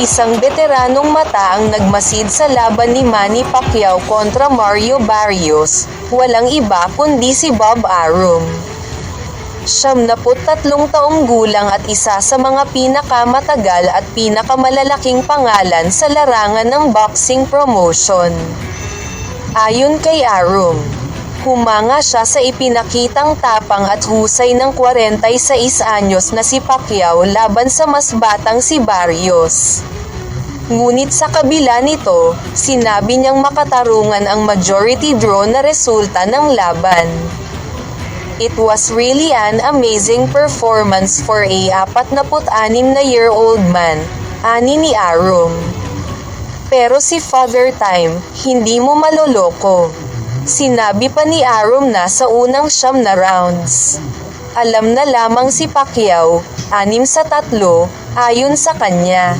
Isang veteranong mata ang nagmasid sa laban ni Manny Pacquiao kontra Mario Barrios, walang iba kundi si Bob Arum. Siyam na tatlong taong gulang at isa sa mga pinakamatagal at pinakamalalaking pangalan sa larangan ng boxing promotion. Ayon kay Arum, humanga siya sa ipinakitang tapang at husay ng 46 anyos na si Pacquiao laban sa mas batang si Barrios. Ngunit sa kabila nito, sinabi niyang makatarungan ang majority draw na resulta ng laban. It was really an amazing performance for a 46 na year old man, ani ni Arum. Pero si Father Time, hindi mo maloloko. Sinabi pa ni Arum na sa unang siyam na rounds. Alam na lamang si Pacquiao, anim sa tatlo, ayon sa kanya.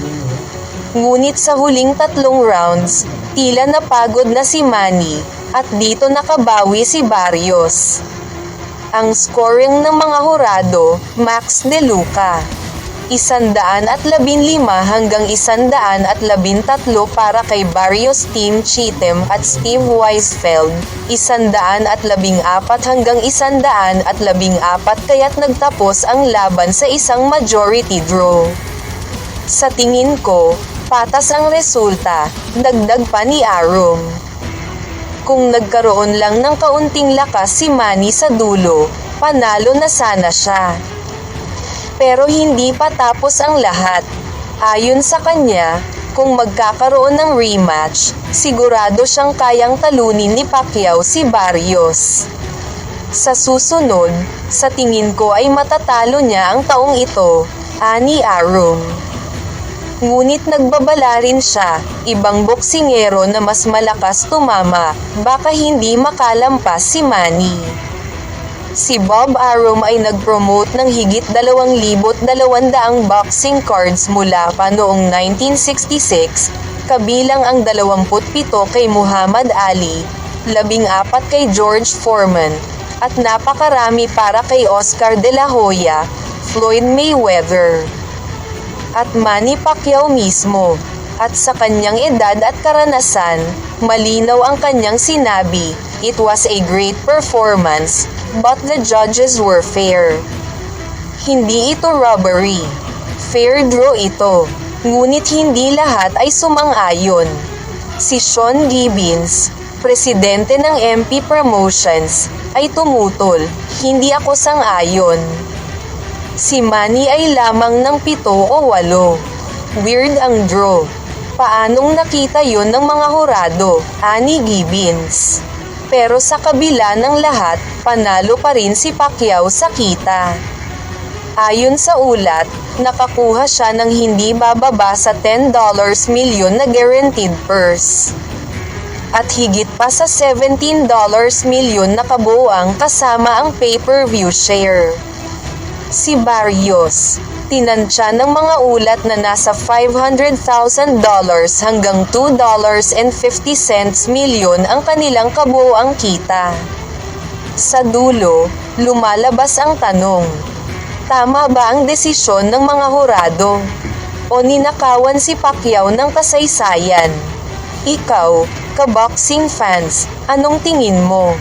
Ngunit sa huling tatlong rounds, tila napagod na si Manny, at dito nakabawi si Barrios. Ang scoring ng mga hurado, Max De Luca. Isandaan at labin lima hanggang isandaan at labin tatlo para kay Barrios Team Cheatham at Steve Weisfeld. Isandaan at labing apat hanggang isandaan at labing apat kaya't nagtapos ang laban sa isang majority draw. Sa tingin ko, patas ang resulta, dagdag pa ni Arum. Kung nagkaroon lang ng kaunting lakas si Manny sa dulo, panalo na sana siya. Pero hindi pa tapos ang lahat. Ayon sa kanya, kung magkakaroon ng rematch, sigurado siyang kayang talunin ni Pacquiao si Barrios. Sa susunod, sa tingin ko ay matatalo niya ang taong ito, ani Arum. Ngunit nagbabala rin siya, ibang boksingero na mas malakas tumama, baka hindi makalampas si Manny. Si Bob Arum ay nag-promote ng higit 2,200 boxing cards mula pa noong 1966, kabilang ang 27 kay Muhammad Ali, 14 kay George Foreman, at napakarami para kay Oscar De La Hoya, Floyd Mayweather, at Manny Pacquiao mismo. At sa kanyang edad at karanasan, malinaw ang kanyang sinabi, It was a great performance, but the judges were fair. Hindi ito robbery. Fair draw ito. Ngunit hindi lahat ay sumang-ayon. Si Sean Gibbons, presidente ng MP Promotions, ay tumutol, hindi ako sang-ayon. Si Manny ay lamang ng pito o walo. Weird ang draw. Paanong nakita yon ng mga hurado, ani Gibbons. Pero sa kabila ng lahat, panalo pa rin si Pacquiao sa kita. Ayon sa ulat, nakakuha siya ng hindi bababa sa $10 milyon na guaranteed purse. At higit pa sa $17 milyon na kabuang kasama ang pay-per-view share. Si Barrios, tinansya ng mga ulat na nasa $500,000 hanggang $2.50 milyon ang kanilang kabuoang kita. Sa dulo, lumalabas ang tanong, tama ba ang desisyon ng mga hurado? O ninakawan si Pacquiao ng kasaysayan? Ikaw, ka-boxing fans, anong tingin mo?